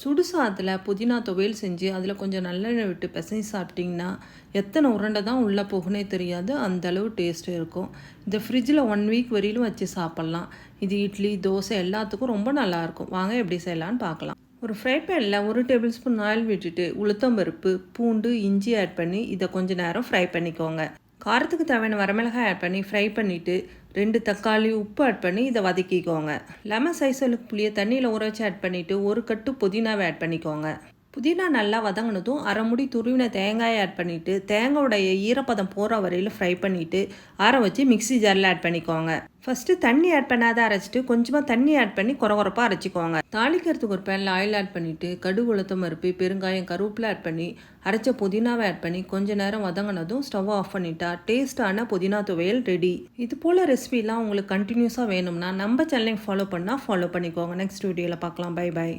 சுடு சாதத்தில் புதினா துவையல் செஞ்சு அதில் கொஞ்சம் நல்லெண்ணெய் விட்டு பிசைஞ்சு சாப்பிட்டிங்கன்னா எத்தனை உருண்டை தான் உள்ளே போகுனே தெரியாது. அந்த அளவு இருக்கும். இந்த ஃப்ரிட்ஜில் ஒன் வீக் வரையிலும் வச்சு சாப்பிட்லாம். இது இட்லி தோசை எல்லாத்துக்கும் ரொம்ப நல்லாயிருக்கும் வாங்க எப்படி செய்யலான்னு பார்க்கலாம். ஒரு ஃப்ரை பேனில் ஒரு டேபிள் ஸ்பூன் ஆயில் விட்டுட்டு உளுத்தம்பருப்பு பூண்டு இஞ்சி ஆட் பண்ணி இதை கொஞ்சம் நேரம் ஃப்ரை பண்ணிக்கோங்க. காரத்துக்கு தேவையான வரமிளகாய் ஆட் பண்ணி ஃப்ரை பண்ணிவிட்டு ரெண்டு தக்காளி உப்பு ஆட் பண்ணி இதை வதக்கிக்கோங்க. லெமன் சைஸ் அளவுக்கு புளியை தண்ணியில் ஊற வச்சு ஆட் பண்ணிவிட்டு ஒரு கட்டு புதினாவை ஆட் பண்ணிக்கோங்க. புதினா நல்லா வதங்கினதும் அரை முடி துருவின தேங்காயை ஆட் பண்ணிவிட்டு தேங்காயோடைய ஈரப்பதம் போகிற வரையில் ஃப்ரை பண்ணிவிட்டு ஆற வச்சு மிக்ஸி ஜாரில் ஆட் பண்ணிக்கோங்க. ஃபஸ்ட்டு தண்ணி ஆட் பண்ணாத அரைச்சிட்டு கொஞ்சமாக தண்ணி ஆட் பண்ணி குறகுறப்பாக அரைச்சிக்கோங்க. தாளிக்கிறதுக்கு ஒரு பேனில் ஆயில் ஆட் பண்ணிவிட்டு கடுகு உளுத்தம் பருப்பு பெருங்காயம் கருவேப்பிலை ஆட் பண்ணி அரைச்ச புதினாவை ஆட் பண்ணி கொஞ்ச நேரம் வதங்கினதும் ஸ்டவ் ஆஃப் பண்ணிட்டா டேஸ்ட்டான புதினா துவையல் ரெடி இது போல் ரெசிபிலாம் உங்களுக்கு கண்டினியூஸாக வேணும்னா நம்ம சேனலை ஃபாலோ பண்ணால் ஃபாலோ பண்ணிக்கோங்க. நெக்ஸ்ட் வீடியோவில் பார்க்கலாம். By by